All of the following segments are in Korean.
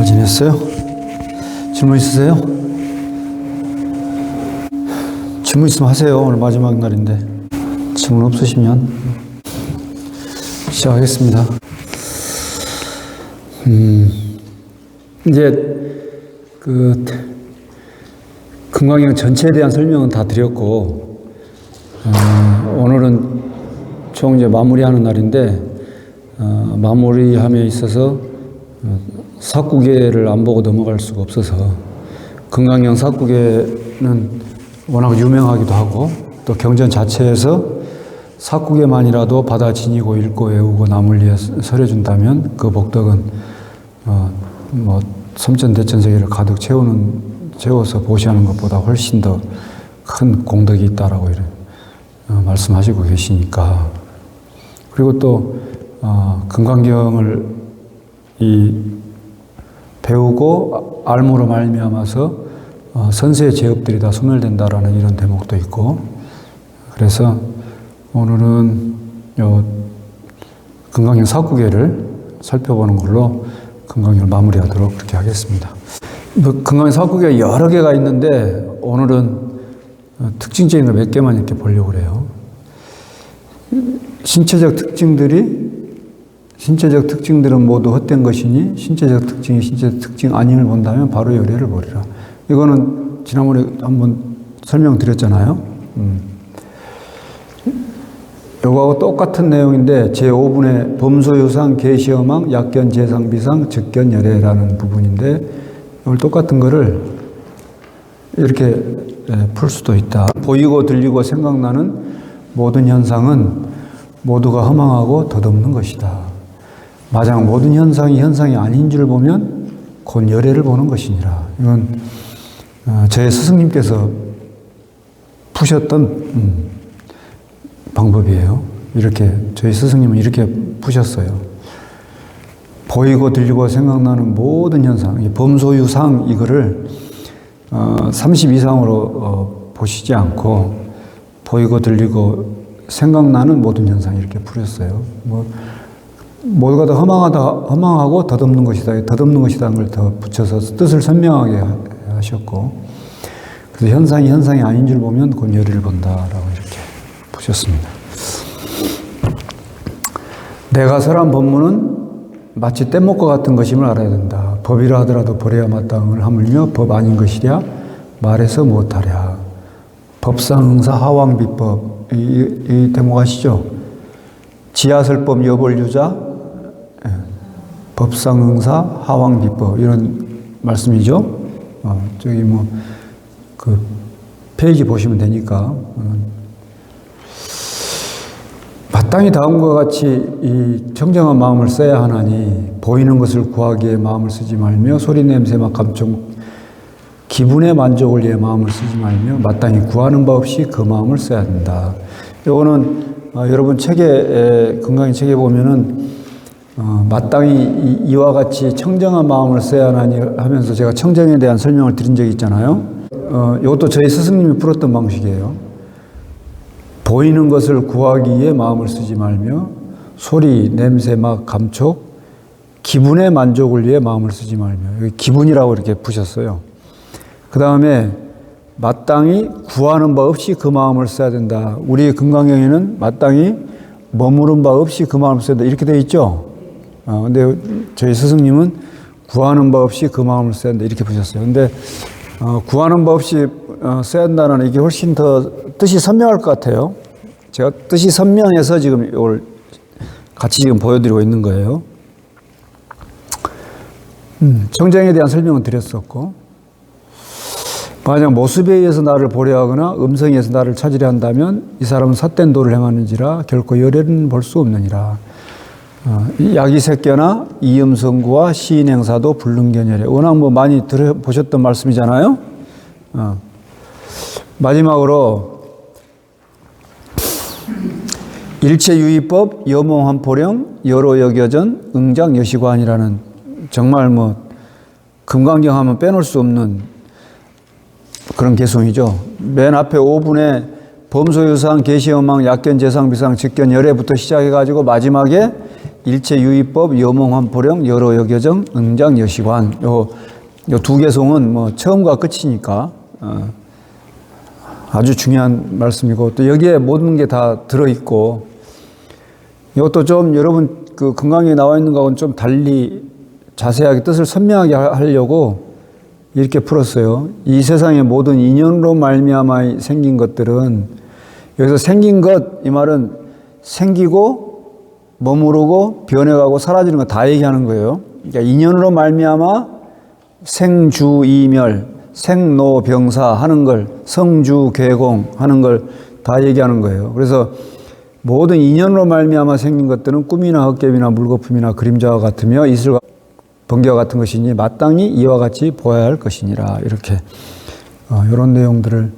잘 지냈어요? 질문 있으세요? 질문 있으면 하세요. 오늘 마지막 날인데. 질문 없으시면 시작하겠습니다. 음, 이제 그 금강경 전체에 대한 설명은 다 드렸고, 어, 오늘은 총 이제 마무리하는 날인데, 어, 마무리함에 있어서 어, 사구계를 안 보고 넘어갈 수가 없어서 금강경 사구계는 워낙 유명하기도 하고 또 경전 자체에서 사구계만이라도 받아 지니고 읽고 외우고 남을 위해 설해준다면 그 복덕은 어, 뭐 섬전대천 세계를 가득 채우는 채워서 보시하는 것보다 훨씬 더 큰 공덕이 있다라고 이런 어, 말씀하시고 계시니까. 그리고 또 어, 금강경을 이 배우고 알므로 말미암아서 어, 선세의 제업들이 다 소멸된다라는 이런 대목도 있고 그래서 오늘은 요 금강경 사구계를 살펴보는 걸로 금강경을 마무리하도록 그렇게 하겠습니다. 뭐 금강경 사구계가 여러 개가 있는데 오늘은 어, 특징적인 거몇 개만 이렇게 보려고 그래요. 신체적 특징들이 신체적 특징들은 모두 헛된 것이니 신체적 특징이 신체적 특징 아님을 본다면 바로 열애를 보리라. 이거는 지난번에 한번 설명드렸잖아요. 음. 요거하고 똑같은 내용인데 제5분의 범소유상 계시어망 약견 재상 비상 즉견 열애라는 부분인데 이걸 똑같은 거를 이렇게 예, 풀 수도 있다. 보이고 들리고 생각나는 모든 현상은 모두가 허망하고 덧없는 것이다. 마장 모든 현상이 현상이 아닌 줄 보면 곧 열애를 보는 것이니라. 이건 어, 제 스승님께서 푸셨던 음, 방법이에요. 이렇게 저희 스승님은 이렇게 푸셨어요. 보이고 들리고 생각나는 모든 현상, 이 범소유상 이거를 어, 30 이상으로 어, 보시지 않고 보이고 들리고 생각나는 모든 현상 이렇게 풀었어요. 뭐 모두가 다 허망하다 허망하고 덧없는 것이다. 덧없는 것이다는 걸 더 붙여서 뜻을 선명하게 하- 하셨고 그래서 현상이 현상이 아닌 줄 보면 곧 열의를 본다라고 이렇게 보셨습니다. 내가 설한 법문은 마치 뗏목과 같은 것임을 알아야 된다. 법이라 하더라도 버려야 마땅을 하물며 법 아닌 것이랴 말해서 못하랴. 법상응사 하왕비법 이, 이, 이 대목 아시죠? 지하설법 여벌유자 예, 법상응사 하왕 비법 이런 말씀이죠. 어, 저기 뭐 그 페이지 보시면 되니까 어, 마땅히 다음과 같이 이 청정한 마음을 써야 하나니 보이는 것을 구하기에 마음을 쓰지 말며 소리 냄새 맛 감촉 기분의 만족을 위해 마음을 쓰지 말며 마땅히 구하는 바 없이 그 마음을 써야 된다. 이거는 어, 여러분 책에 에, 건강의 책에 보면은 어, 마땅히 이, 와 같이 청정한 마음을 써야 하나니 하면서 제가 청정에 대한 설명을 드린 적이 있잖아요. 어, 이것도 저희 스승님이 풀었던 방식이에요. 보이는 것을 구하기 위해 마음을 쓰지 말며 소리, 냄새, 맛, 감촉, 기분의 만족을 위해 마음을 쓰지 말며 기분이라고 이렇게 푸셨어요. 그 다음에 마땅히 구하는 바 없이 그 마음을 써야 된다. 우리 금강경에는 마땅히 머무른 바 없이 그 마음을 써야 된다. 이렇게 되어 있죠. 어, 근데 저희 스승님은 구하는 바 없이 그 마음을 써야 된다. 이렇게 보셨어요. 근데 어, 구하는 바 없이 어, 써야 한다는 이게 훨씬 더 뜻이 선명할 것 같아요. 제가 뜻이 선명해서 지금 이걸 같이 지금 보여드리고 있는 거예요. 음, 정정에 대한 설명은 드렸었고, 만약 모습에 의해서 나를 보려 하거나 음성에 의해서 나를 찾으려 한다면 이 사람은 삿된 도를 행하는지라 결코 열애는 볼 수 없느니라. 어, 이 야기색견나 이음성구와 시인행사도 불능견열애. 워낙 뭐 많이 들어보셨던 말씀이잖아요. 어. 마지막으로 일체유의법 여몽한포령 여로여겨전 응장여시관이라는 정말 뭐 금강경 하면 빼놓을 수 없는 그런 개송이죠. 맨 앞에 5분에 범소유상, 계시어망, 약견, 재상, 비상, 직견, 열애부터 시작해가지고 마지막에 일체 유의법, 여몽환포령, 여러 여교정, 응장 여시관. 요, 요 두 개송은 뭐 처음과 끝이니까, 어, 아주 중요한 말씀이고, 또 여기에 모든 게 다 들어있고, 이것도 좀 여러분 그 건강에 나와 있는 거하고는 좀 달리 자세하게 뜻을 선명하게 하- 하려고 이렇게 풀었어요. 이 세상의 모든 인연으로 말미암아 생긴 것들은 여기서 생긴 것 이 말은 생기고 머무르고 변해가고 사라지는 거 다 얘기하는 거예요. 그러니까 인연으로 말미암아 생주이멸, 생로병사 하는 걸 성주괴공 하는 걸 다 얘기하는 거예요. 그래서 모든 인연으로 말미암아 생긴 것들은 꿈이나 헛개비나 물거품이나 그림자와 같으며 이슬과 번개와 같은 것이니 마땅히 이와 같이 보아야 할 것이니라 이렇게 어, 이런 내용들을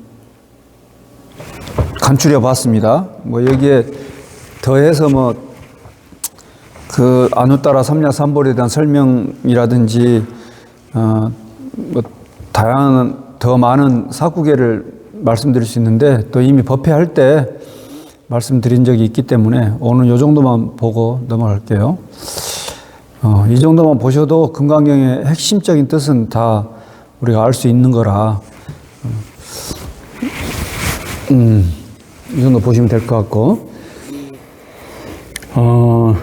간추려 봤습니다. 뭐 여기에 더해서 뭐 그 안우따라 삼야삼벌에 대한 설명이라든지 어, 뭐 다양한 더 많은 사구계를 말씀드릴 수 있는데 또 이미 법회할 때 말씀드린 적이 있기 때문에 오늘 요 정도만 보고 넘어갈게요. 어, 이 정도만 보셔도 금강경의 핵심적인 뜻은 다 우리가 알 수 있는 거라 음, 이 정도 보시면 될 것 같고 어,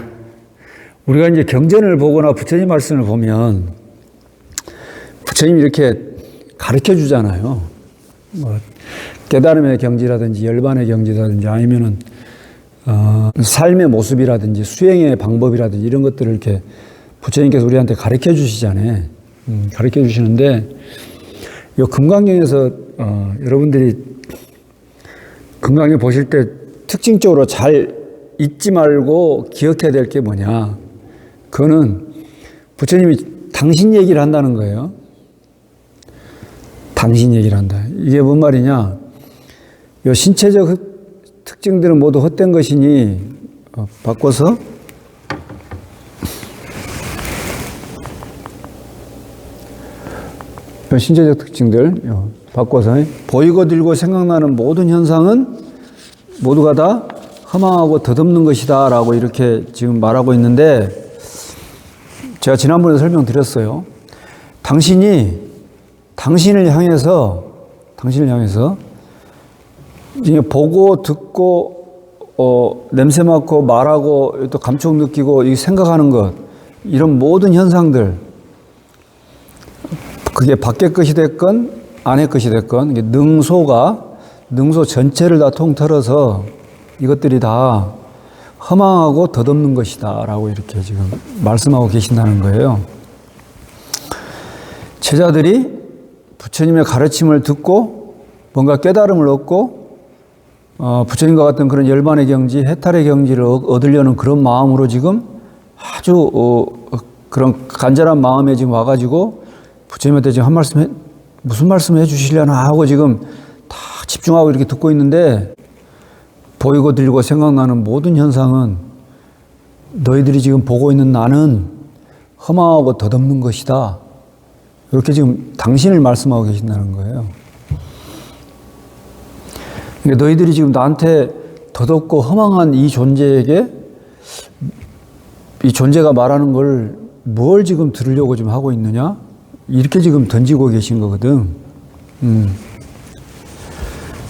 우리가 이제 경전을 보거나 부처님 말씀을 보면 부처님이 이렇게 가르쳐 주잖아요. 뭐 깨달음의 경지라든지 열반의 경지라든지 아니면은 어, 삶의 모습이라든지 수행의 방법이라든지 이런 것들을 이렇게 부처님께서 우리한테 가르쳐 주시잖아요. 음, 가르쳐 주시는데 이 금강경에서 어, 여러분들이 금강경 보실 때 특징적으로 잘 잊지 말고 기억해야 될 게 뭐냐. 그거는 부처님이 당신 얘기를 한다는 거예요. 당신 얘기를 한다. 이게 뭔 말이냐? 요 신체적 흑- 특징들은 모두 헛된 것이니 어, 바꿔서 요 신체적 특징들 요 바꿔서 보이고 들고 생각나는 모든 현상은 모두가 다 허망하고 덧없는 것이다라고 이렇게 지금 말하고 있는데 제가 지난번에 설명드렸어요. 당신이 당신을 향해서 당신을 향해서 보고 듣고 어, 냄새 맡고 말하고 또 감촉 느끼고 이 생각하는 것 이런 모든 현상들 그게 밖의 것이 됐건 안의 것이 됐건 능소가 능소 전체를 다 통틀어서 이것들이 다 허망하고 덧없는 것이다 라고 이렇게 지금 말씀하고 계신다는 거예요. 제자들이 부처님의 가르침을 듣고 뭔가 깨달음을 얻고 어, 부처님과 같은 그런 열반의 경지, 해탈의 경지를 얻- 얻으려는 그런 마음으로 지금 아주 어, 그런 간절한 마음에 지금 와가지고 부처님한테 지금 한 말씀 해, 무슨 말씀을 해주시려나 하고 지금 다 집중하고 이렇게 듣고 있는데 보이고 들리고 생각나는 모든 현상은 너희들이 지금 보고 있는 나는 험하고 덧없는 것이다. 이렇게 지금 당신을 말씀하고 계신다는 거예요. 그러니까 너희들이 지금 나한테 덧없고 허망한 이 존재에게 이 존재가 말하는 걸 뭘 지금 들으려고 지금 하고 있느냐? 이렇게 지금 던지고 계신 거거든. 음.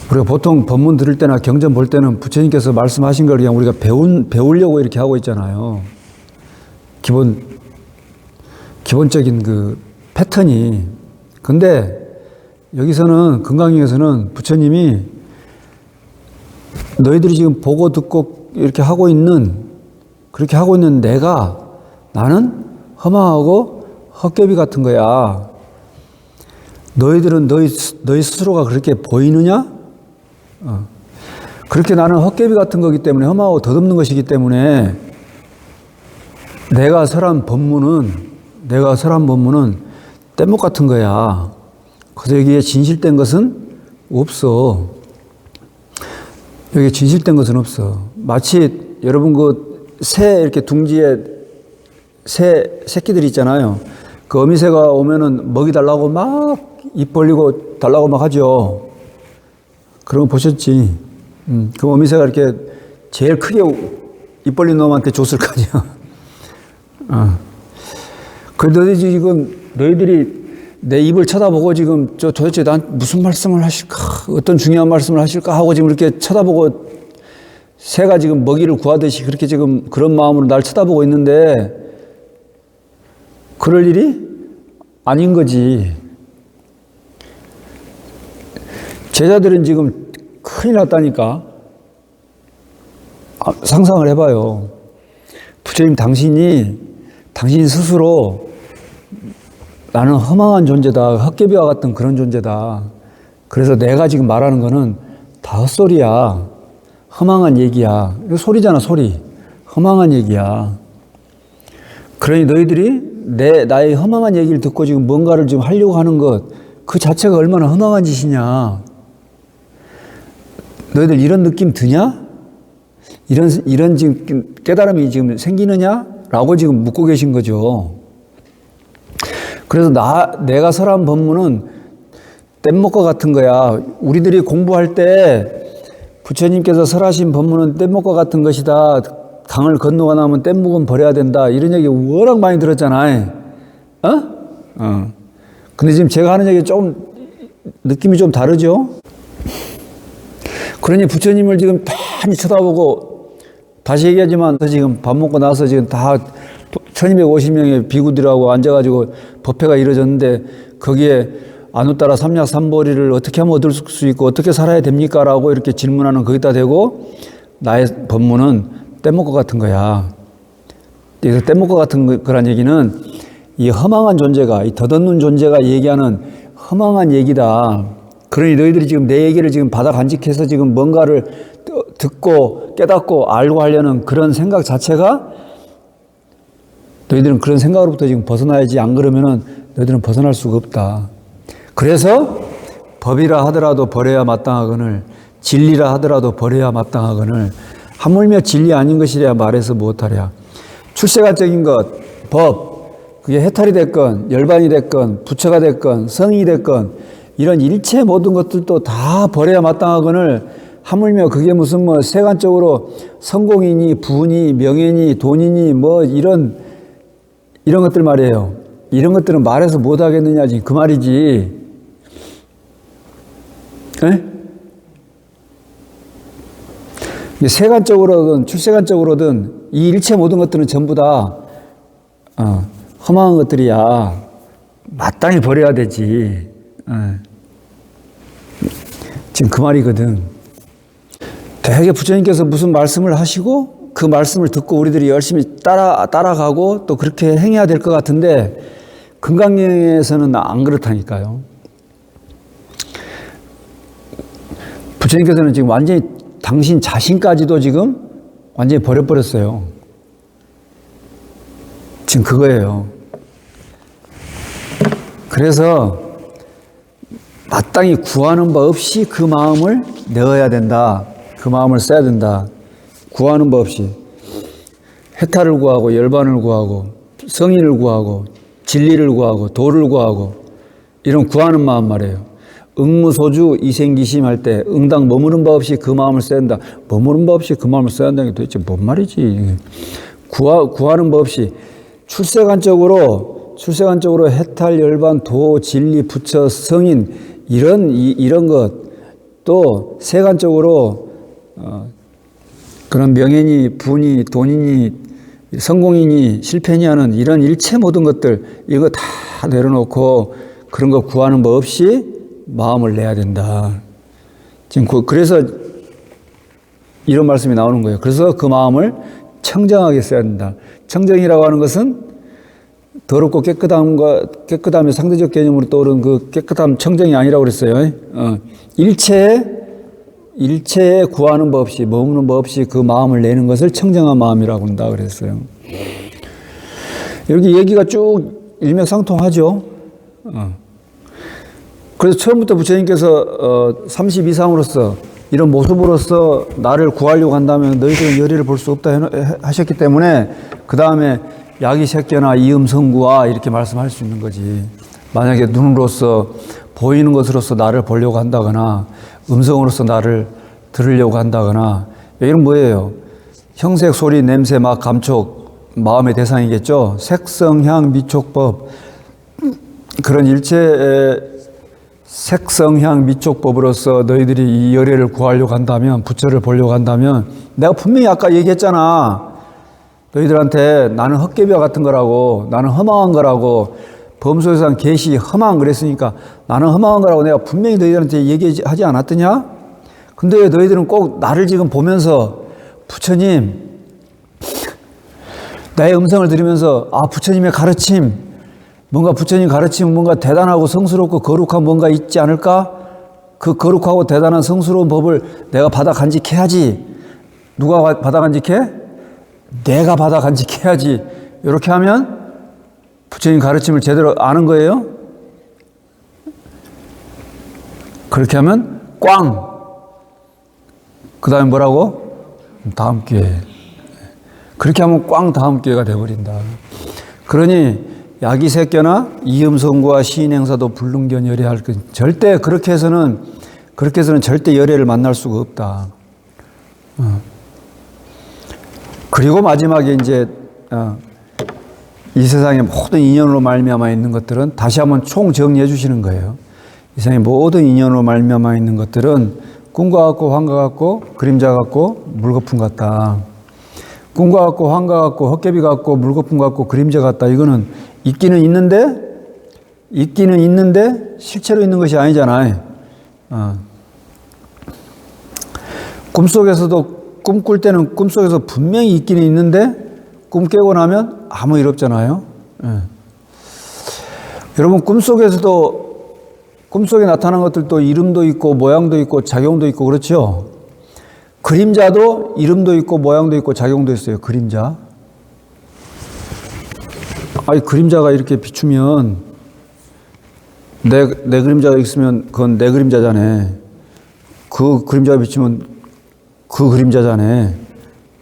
우리가 보통 법문 들을 때나 경전 볼 때는 부처님께서 말씀하신 걸 그냥 우리가 배운, 배우려고 이렇게 하고 있잖아요. 기본, 기본적인 그 패턴이. 근데 여기서는 금강경에서는 부처님이 너희들이 지금 보고 듣고 이렇게 하고 있는 그렇게 하고 있는 내가 나는 허망하고 헛개비 같은 거야. 너희들은 너희, 스- 너희 스스로가 그렇게 보이느냐? 어. 그렇게 나는 헛개비 같은 거기 때문에 험하고 덧없는 것이기 때문에 내가 설한 법문은 내가 설한 법문은 뗏목 같은 거야. 그래서 여기에 진실된 것은 없어. 여기 진실된 것은 없어. 마치 여러분 그 새 이렇게 둥지에 새 새끼들 있잖아요. 그 어미새가 오면은 먹이 달라고 막 입 벌리고 달라고 막 하죠. 그런 거 보셨지? 음, 그 어미새가 이렇게 제일 크게 입 벌린 놈한테 줬을 거 아니야. 어. 그 너희 지금 너희들이 내 입을 쳐다보고 지금 저 도대체 난 무슨 말씀을 하실까 어떤 중요한 말씀을 하실까 하고 지금 이렇게 쳐다보고 새가 지금 먹이를 구하듯이 그렇게 지금 그런 마음으로 날 쳐다보고 있는데 그럴 일이 아닌 거지. 제자들은 지금 큰일 났다니까. 아, 상상을 해봐요. 부처님 당신이 당신 스스로 나는 허망한 존재다. 헛개비와 같은 그런 존재다. 그래서 내가 지금 말하는 거는 다 헛소리야. 허망한 얘기야. 이거 소리잖아, 소리. 허망한 얘기야. 그러니 너희들이 내, 나의 허망한 얘기를 듣고 지금 뭔가를 지금 하려고 하는 것, 그 자체가 얼마나 허망한 짓이냐. 너희들 이런 느낌 드냐? 이런, 이런 지금 깨달음이 지금 생기느냐? 라고 지금 묻고 계신 거죠. 그래서 나, 내가 설한 법문은 뗏목과 같은 거야. 우리들이 공부할 때 부처님께서 설하신 법문은 뗏목과 같은 것이다. 강을 건너가 나면 뗏목은 버려야 된다. 이런 얘기 워낙 많이 들었잖아요. 어? 어. 근데 지금 제가 하는 얘기 조금 느낌이 좀 다르죠? 그러니 부처님을 지금 많이 쳐다보고 다시 얘기하지만 지금 밥 먹고 나서 지금 다 1250명의 비구들하고 앉아가지고 법회가 이루어졌는데 거기에 안우따라 삼약 삼보리를 어떻게 하면 얻을 수 있고 어떻게 살아야 됩니까? 라고 이렇게 질문하는 거기다 대고 나의 법문은 떼먹고 같은 거야. 그래서 떼먹고 같은 거란 얘기는 이 허망한 존재가, 이 덧없는 존재가 얘기하는 허망한 얘기다. 그러니 너희들이 지금 내 얘기를 지금 바닥 간직해서 지금 뭔가를 듣고 깨닫고 알고 하려는 그런 생각 자체가 너희들은 그런 생각으로부터 지금 벗어나야지. 안 그러면은 너희들은 벗어날 수가 없다. 그래서 법이라 하더라도 버려야 마땅하거늘 진리라 하더라도 버려야 마땅하거늘 하물며 진리 아닌 것이랴 말해서 무엇하랴? 출세관적인 것, 법, 그게 해탈이 됐건 열반이 됐건 부처가 됐건 성이 됐건 이런 일체 모든 것들도 다 버려야 마땅하거늘 하물며 그게 무슨 뭐 세간적으로 성공이니 부니 명예니 돈이니 뭐 이런 이런 것들 말이에요. 이런 것들은 말해서 못 하겠느냐지 그 말이지. 에? 세간적으로든 출세간적으로든 이 일체 모든 것들은 전부 다 어, 허망한 것들이야. 마땅히 버려야 되지. 어. 지금 그 말이거든. 대개 부처님께서 무슨 말씀을 하시고 그 말씀을 듣고 우리들이 열심히 따라, 따라가고 또 그렇게 행해야 될 것 같은데 금강경에서는 안 그렇다니까요. 부처님께서는 지금 완전히 당신 자신까지도 지금 완전히 버려버렸어요. 지금 그거예요. 그래서 마땅히 구하는 바 없이 그 마음을 내어야 된다. 그 마음을 써야 된다. 구하는 바 없이. 해탈을 구하고, 열반을 구하고, 성의를 구하고, 진리를 구하고, 도를 구하고, 이런 구하는 마음 말이에요. 응무소주 이생기심 할 때 응당 머무른 바 없이 그 마음을 써야 한다. 머무른 바 없이 그 마음을 써야 한다는 게 도대체 뭔 말이지. 구하, 구하는 바 없이 출세관적으로, 출세관적으로 해탈, 열반, 도, 진리, 부처, 성인, 이런, 이, 이런 것, 또 세간적으로, 어, 그런 명예니, 분이, 돈이니, 성공이니, 실패니 하는 이런 일체 모든 것들, 이거 다 내려놓고 그런 거 구하는 법 없이 마음을 내야 된다. 지금 그, 그래서 이런 말씀이 나오는 거예요. 그래서 그 마음을 청정하게 써야 된다. 청정이라고 하는 것은 더럽고 깨끗함과 깨끗함의 상대적 개념으로 떠오른 그 깨끗함 청정이 아니라고 그랬어요. 어. 일체에 일체에 구하는 법 없이 머무는 법 없이 그 마음을 내는 것을 청정한 마음이라고 한다 그랬어요. 여기 얘기가 쭉 일맥상통하죠. 어. 그래서 처음부터 부처님께서 어, 30 이상으로서 이런 모습으로서 나를 구하려고 한다면 너희들은 열의를 볼 수 없다 하셨기 때문에 그 다음에 약이 새끼나 이음성구와 이렇게 말씀할 수 있는 거지. 만약에 눈으로서 보이는 것으로서 나를 보려고 한다거나 음성으로서 나를 들으려고 한다거나 이런 뭐예요? 형색, 소리, 냄새, 맛, 감촉 마음의 대상이겠죠. 색성 향 미촉법 그런 일체 색성 향 미촉법으로서 너희들이 이 열애를 구하려고 한다면 부처를 보려고 한다면 내가 분명히 아까 얘기했잖아. 너희들한테 나는 헛개비와 같은 거라고 나는 허망한 거라고 범소에서 계시 허망 그랬으니까 나는 허망한 거라고 내가 분명히 너희들한테 얘기하지 않았더냐? 근데 왜 너희들은 꼭 나를 지금 보면서 부처님 나의 음성을 들으면서 아 부처님의 가르침 뭔가 부처님 가르침 뭔가 대단하고 성스럽고 거룩한 뭔가 있지 않을까? 그 거룩하고 대단한 성스러운 법을 내가 받아 간직해야지. 누가 받아 간직해? 내가 받아 간직해야지. 이렇게 하면 부처님 가르침을 제대로 아는 거예요? 그렇게 하면 꽝. 그 다음에 뭐라고? 다음 기회에. 그렇게 하면 꽝 다음 기회가 돼버린다. 그러니 야기새껴나 이음성과 시인 행사도 불능견 열애할 것 절대 그렇게 해서는 그렇게 해서는 절대 열애를 만날 수가 없다. 어. 그리고 마지막에 이제 어, 이 세상의 모든 인연으로 말미암아 있는 것들은 다시 한번 총 정리해 주시는 거예요. 이 세상의 모든 인연으로 말미암아 있는 것들은 꿈과 같고 환과 같고 그림자 같고 물거품 같다. 꿈과 같고 환과 같고 헛개비 같고 물거품 같고 그림자 같다. 이거는 있기는 있는데 있기는 있는데 실체로 있는 것이 아니잖아요. 어. 꿈속에서도 꿈꿀 때는 꿈속에서 분명히 있기는 있는데 꿈 깨고 나면 아무 일 없잖아요. 예. 여러분 꿈속에서도 꿈속에 나타난 것들도 이름도 있고 모양도 있고 작용도 있고 그렇죠. 그림자도 이름도 있고 모양도 있고 작용도 있어요. 그림자. 아니 그림자가 이렇게 비추면 내, 내 그림자가 있으면 그건 내 그림자잖아. 그 그림자가 비추면 그 그림자잖아.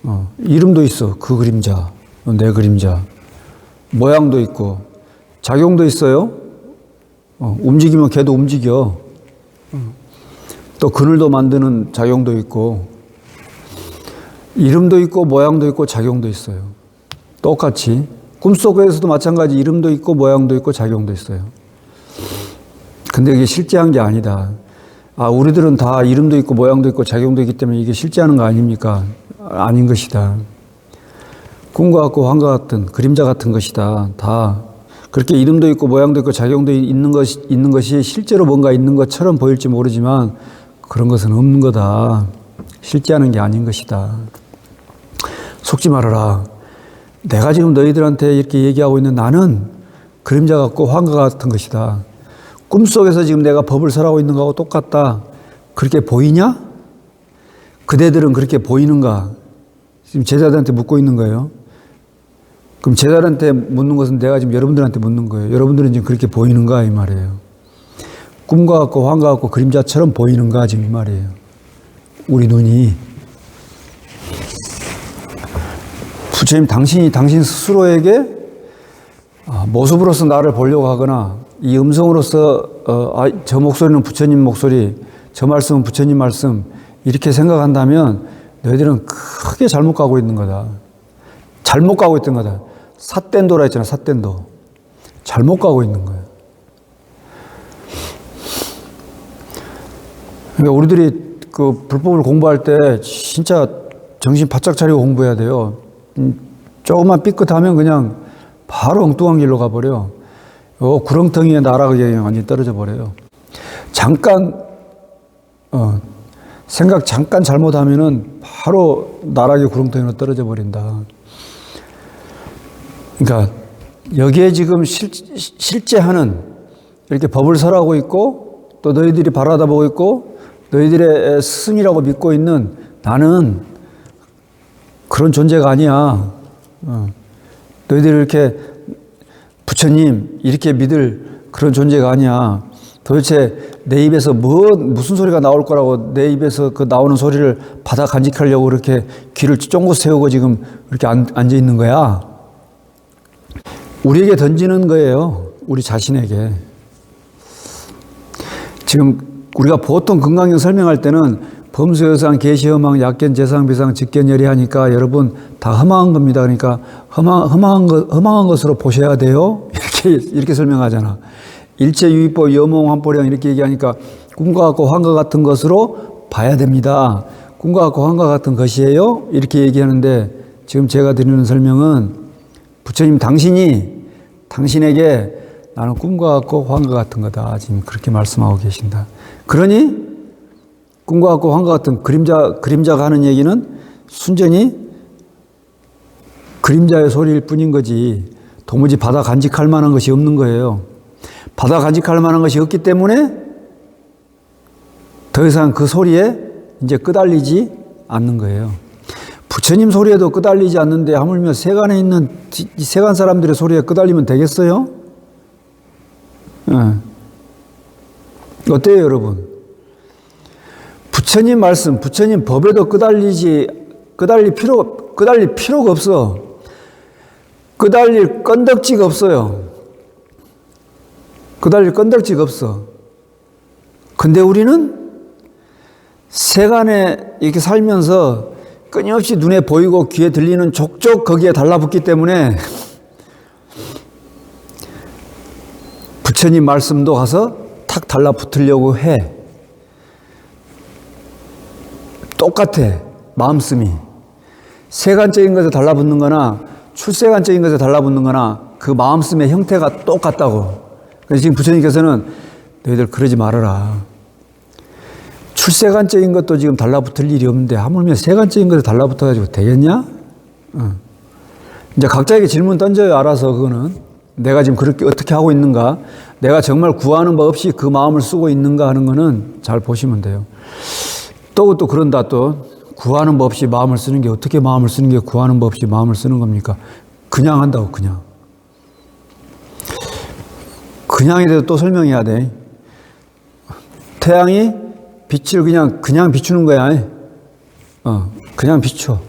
어, 이름도 있어. 그 그림자. 내 그림자. 모양도 있고 작용도 있어요. 어, 움직이면 걔도 움직여. 어, 또 그늘도 만드는 작용도 있고 이름도 있고 모양도 있고 작용도 있어요. 똑같이 꿈속에서도 마찬가지 이름도 있고 모양도 있고 작용도 있어요. 근데 이게 실제한 게 아니다. 아, 우리들은 다 이름도 있고 모양도 있고 작용도 있기 때문에 이게 실제하는 거 아닙니까? 아닌 것이다. 꿈과 같고 환과 같은 그림자 같은 것이다. 다 그렇게 이름도 있고 모양도 있고 작용도 있는 것이 있는 것이 실제로 뭔가 있는 것처럼 보일지 모르지만 그런 것은 없는 거다. 실제하는 게 아닌 것이다. 속지 말아라. 내가 지금 너희들한테 이렇게 얘기하고 있는 나는 그림자 같고 환과 같은 것이다. 꿈속에서 지금 내가 법을 설하고 있는 거하고 똑같다. 그렇게 보이냐? 그대들은 그렇게 보이는가? 지금 제자들한테 묻고 있는 거예요. 그럼 제자들한테 묻는 것은 내가 지금 여러분들한테 묻는 거예요. 여러분들은 지금 그렇게 보이는가? 이 말이에요. 꿈과 같고 환과 같고 그림자처럼 보이는가? 지금 이 말이에요. 우리 눈이. 부처님 당신이 당신 스스로에게 아, 모습으로서 나를 보려고 하거나 이 음성으로서 어, 아, 저 목소리는 부처님 목소리, 저 말씀은 부처님 말씀 이렇게 생각한다면 너희들은 크게 잘못 가고 있는 거다. 잘못 가고 있던 거다. 삿된도라 했잖아, 삿된도. 잘못 가고 있는 거예요. 그러니까 우리들이 그 불법을 공부할 때 진짜 정신 바짝 차리고 공부해야 돼요. 음, 조금만 삐끗하면 그냥 바로 엉뚱한 길로 가버려. 요 구렁텅이에 나라가 완전히 떨어져 버려요. 잠깐, 어, 생각 잠깐 잘못하면은 바로 나락의 구렁텅이로 떨어져 버린다. 그러니까 여기에 지금 실, 실제 하는 이렇게 법을 설하고 있고 또 너희들이 바라다보고 있고 너희들의 스승이라고 믿고 있는 나는 그런 존재가 아니야. 어. 너희들 이렇게 부처님 이렇게 믿을 그런 존재가 아니야. 도대체 내 입에서 뭐 무슨 소리가 나올 거라고 내 입에서 그 나오는 소리를 받아 간직하려고 그렇게 귀를 쫑긋 세우고 지금 이렇게 앉아 있는 거야. 우리에게 던지는 거예요. 우리 자신에게. 지금 우리가 보통 건강경 설명할 때는 범수 여상 계시 허망 약견 재상 비상 직견 열이 하니까 여러분 다 허망한 겁니다. 그러니까 허망, 허망한, 것, 허망한 것으로 보셔야 돼요. 이렇게, 이렇게 설명하잖아. 일체 유의법 여몽 환포량 이렇게 얘기하니까 꿈과 같고 환과 같은 것으로 봐야 됩니다. 꿈과 같고 환과 같은 것이에요. 이렇게 얘기하는데 지금 제가 드리는 설명은 부처님 당신이 당신에게 나는 꿈과 같고 환과 같은 거다. 지금 그렇게 말씀하고 계신다. 그러니 꿈과 같고 환과 같은 그림자, 그림자가 하는 얘기는 순전히 그림자의 소리일 뿐인 거지. 도무지 받아 간직할 만한 것이 없는 거예요. 받아 간직할 만한 것이 없기 때문에 더 이상 그 소리에 이제 끄달리지 않는 거예요. 부처님 소리에도 끄달리지 않는데 하물며 세간에 있는 이 세간 사람들의 소리에 끄달리면 되겠어요? 예. 어때요, 여러분? 부처님 말씀, 부처님 법에도 끄달리지 끄달릴 필요 끄달릴 필요가 없어. 끄달릴 건덕지가 없어요. 끄달릴 건덕지가 없어. 근데 우리는 세간에 이렇게 살면서 끊임없이 눈에 보이고 귀에 들리는 족족 거기에 달라붙기 때문에 부처님 말씀도 가서 탁 달라붙으려고 해. 똑같아. 마음씀이. 세간적인 것에 달라붙는 거나 출세간적인 것에 달라붙는 거나 그 마음씀의 형태가 똑같다고. 그래서 지금 부처님께서는 너희들 그러지 말아라. 출세간적인 것도 지금 달라붙을 일이 없는데 하물며 세간적인 것에 달라붙어가지고 되겠냐? 어. 이제 각자에게 질문 던져요. 알아서 그거는. 내가 지금 그렇게 어떻게 하고 있는가? 내가 정말 구하는 법 없이 그 마음을 쓰고 있는가 하는 거는 잘 보시면 돼요. 또, 또 그런다 또. 구하는 법 없이 마음을 쓰는 게 어떻게 마음을 쓰는 게 구하는 법 없이 마음을 쓰는 겁니까? 그냥 한다고, 그냥. 그냥에 대해서 또 설명해야 돼. 태양이 빛을 그냥, 그냥 비추는 거야. 어, 그냥 비춰.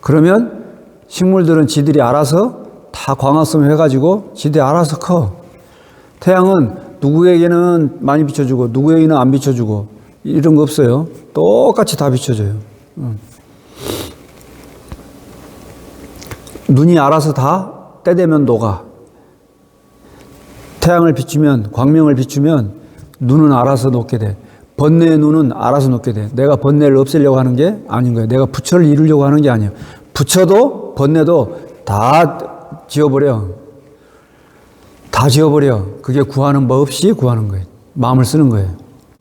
그러면 식물들은 지들이 알아서 다 광합성 해가지고 지들이 알아서 커. 태양은 누구에게는 많이 비춰주고 누구에게는 안 비춰주고 이런 거 없어요. 똑같이 다 비춰줘요. 어. 눈이 알아서 다 때 되면 녹아. 태양을 비추면, 광명을 비추면 눈은 알아서 녹게 돼. 번뇌의 눈은 알아서 녹게 돼. 내가 번뇌를 없애려고 하는 게 아닌 거예요. 내가 부처를 이루려고 하는 게 아니에요. 부처도, 번뇌도 다 지워버려. 다 지워버려. 그게 구하는 법 없이 구하는 거예요. 마음을 쓰는 거예요.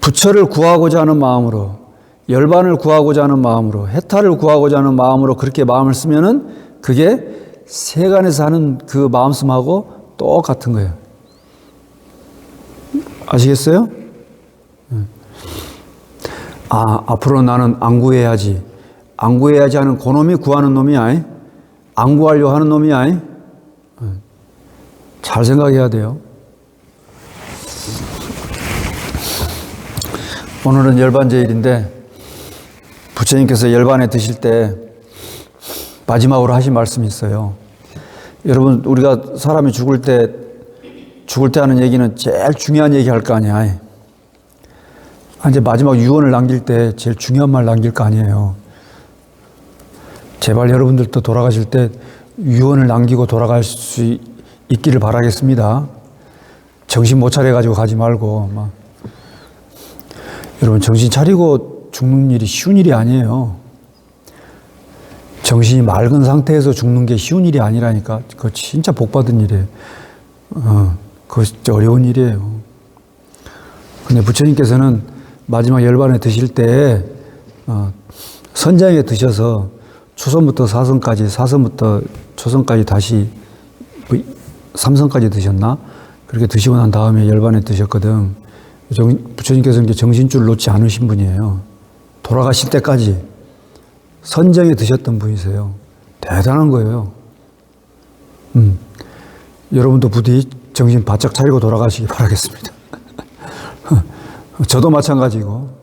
부처를 구하고자 하는 마음으로, 열반을 구하고자 하는 마음으로, 해탈을 구하고자 하는 마음으로 그렇게 마음을 쓰면은 그게 세간에서 하는 그 마음씀하고 똑같은 거예요. 아시겠어요? 아, 앞으로 나는 안 구해야지. 안 구해야지 하는 그놈이 구하는 놈이 아니? 안 구하려 하는 놈이 아니? 잘 생각해야 돼요. 오늘은 열반제일인데 부처님께서 열반에 드실 때 마지막으로 하신 말씀이 있어요. 여러분 우리가 사람이 죽을 때 죽을 때 하는 얘기는 제일 중요한 얘기 할 거 아니야. 아, 이제 마지막 유언을 남길 때 제일 중요한 말 남길 거 아니에요. 제발 여러분들도 돌아가실 때 유언을 남기고 돌아갈 수 있기를 바라겠습니다. 정신 못 차려 가지고 가지 말고, 막. 여러분, 정신 차리고 죽는 일이 쉬운 일이 아니에요. 정신이 맑은 상태에서 죽는 게 쉬운 일이 아니라니까. 그거 진짜 복 받은 일이에요. 어, 그거 진짜 어려운 일이에요. 근데 부처님께서는 마지막 열반에 드실 때, 어, 선장에 드셔서 초선부터 사선까지, 사선부터 초선까지 다시 뭐 삼선까지 드셨나? 그렇게 드시고 난 다음에 열반에 드셨거든. 정, 부처님께서는 정신줄 놓지 않으신 분이에요. 돌아가실 때까지 선정에 드셨던 분이세요. 대단한 거예요. 음. 여러분도 부디 정신 바짝 차리고 돌아가시기 바라겠습니다. 저도 마찬가지고.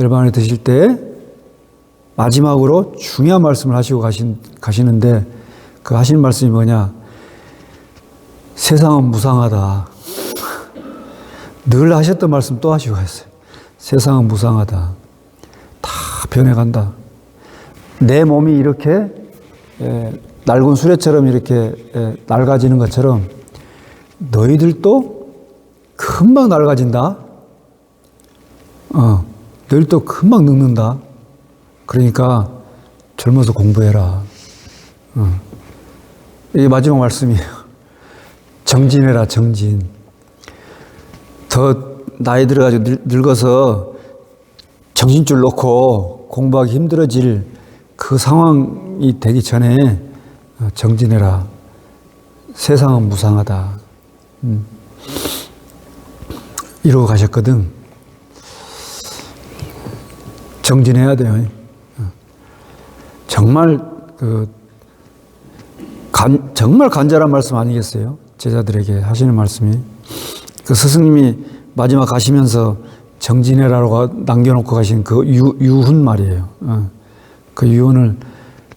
열반에 드실 때 마지막으로 중요한 말씀을 하시고 가신, 가시는데 그 하시는 말씀이 뭐냐. 세상은 무상하다. 늘 하셨던 말씀 또 하시고 갔어요. 세상은 무상하다. 변해간다. 내 몸이 이렇게 에, 낡은 수레처럼 이렇게 에, 낡아지는 것처럼 너희들도 금방 낡아진다. 어, 너희들도 금방 늙는다. 그러니까 젊어서 공부해라. 어. 이게 마지막 말씀이에요. 정진해라, 정진. 더 나이 들어가지고 늙- 늙어서 정신줄 놓고 공부하기 힘들어질 그 상황이 되기 전에 어, 정진해라. 세상은 무상하다. 음. 이러고 가셨거든. 정진해야 돼요. 어. 정말 그 간, 정말 간절한 말씀 아니겠어요? 제자들에게 하시는 말씀이. 그 스승님이 마지막 가시면서 정진해라고 남겨놓고 가신 그 유, 유훈 말이에요. 어. 그 유훈을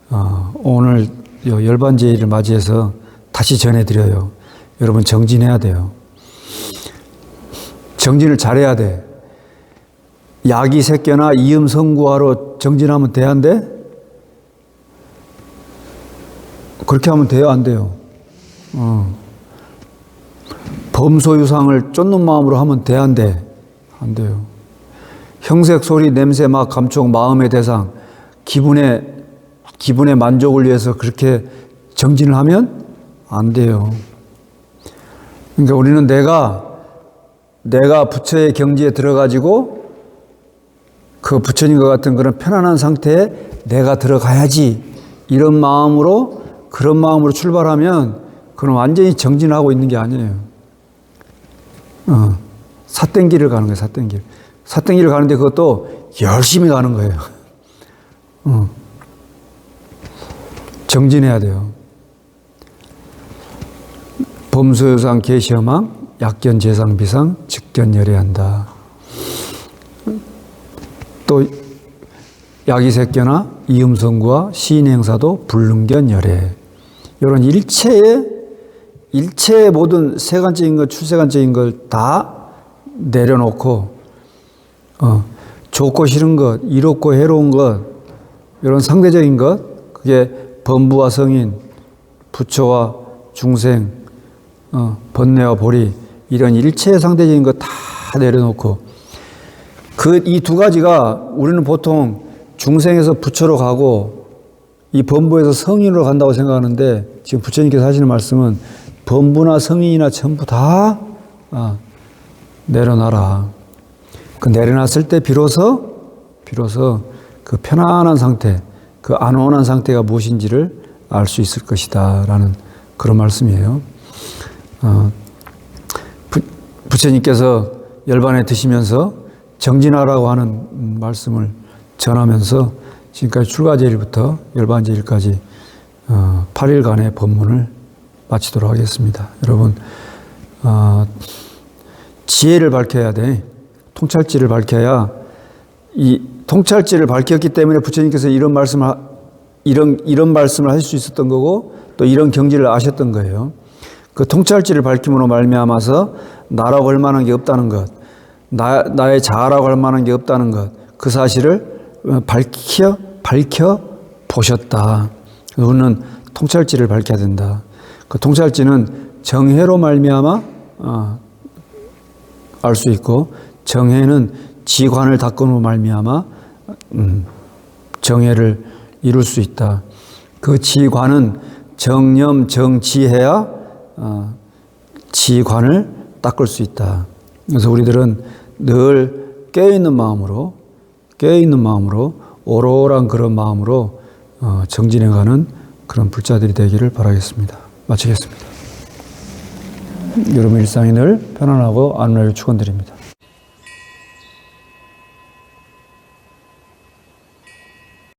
어, 오늘 요 열반제일을 맞이해서 다시 전해드려요. 여러분 정진해야 돼요. 정진을 잘해야 돼. 약이 새껴나 이음 성구하로 정진하면 돼안돼? 그렇게 하면 돼요, 안 돼요? 어. 범소유상을 쫓는 마음으로 하면 돼, 안 돼? 안 돼요. 형색, 소리, 냄새, 막, 감촉, 마음의 대상, 기분의, 기분의 만족을 위해서 그렇게 정진을 하면 안 돼요. 그러니까 우리는 내가, 내가 부처의 경지에 들어가지고 그 부처님과 같은 그런 편안한 상태에 내가 들어가야지 이런 마음으로 그런 마음으로 출발하면 그건 완전히 정진하고 있는 게 아니에요. 어, 사땡길을 가는 거예요, 사땡길. 사땡길을 가는데 그것도 열심히 가는 거예요. 어. 정진해야 돼요. 범소유상 계시험왕 약견 재상 비상 직견 열애한다. 또 야기색견화 이음성구와 시인행사도 불능견 열애. 이런 일체의 일체의 모든 세간적인 것, 출세간적인 걸 다 내려놓고 어, 좋고 싫은 것, 이롭고 해로운 것, 이런 상대적인 것, 그게 범부와 성인, 부처와 중생, 어, 번뇌와 보리 이런 일체의 상대적인 것 다 내려놓고 그 이 두 가지가 우리는 보통 중생에서 부처로 가고 이 범부에서 성인으로 간다고 생각하는데 지금 부처님께서 하시는 말씀은 범부나 성인이나 전부 다 아, 내려놔라. 그 내려놨을 때 비로소 비로소 그 편안한 상태, 그 안온한 상태가 무엇인지를 알 수 있을 것이다라는 그런 말씀이에요. 어, 부, 부처님께서 열반에 드시면서 정진하라고 하는 말씀을 전하면서 지금까지 출가제일부터 열반제일까지 어, 8일간의 법문을 마치도록 하겠습니다. 여러분 어, 지혜를 밝혀야 돼. 통찰지를 밝혀야 이 통찰지를 밝혔기 때문에 부처님께서 이런 말씀을 이런 이런 말씀을 하실 수 있었던 거고 또 이런 경지를 아셨던 거예요. 그 통찰지를 밝힘으로 말미암아서 나라고 할 만한 게 없다는 것, 나, 나의 자아라고 할 만한 게 없다는 것, 그 사실을 밝혀 밝혀 보셨다. 우리는 통찰지를 밝혀야 된다. 그 통찰지는 정해로 말미암아 어, 알수 있고 정해는 지관을 닦음으로 말미암아 음, 정해를 이룰 수 있다. 그 지관은 정념 정지해야 어, 지관을 닦을 수 있다. 그래서 우리들은 늘 깨어있는 마음으로 깨어있는 마음으로 오로란 그런 마음으로 어, 정진해가는 그런 불자들이 되기를 바라겠습니다. 마치겠습니다. 여러분 일상이 늘 편안하고 안전하게 축원드립니다.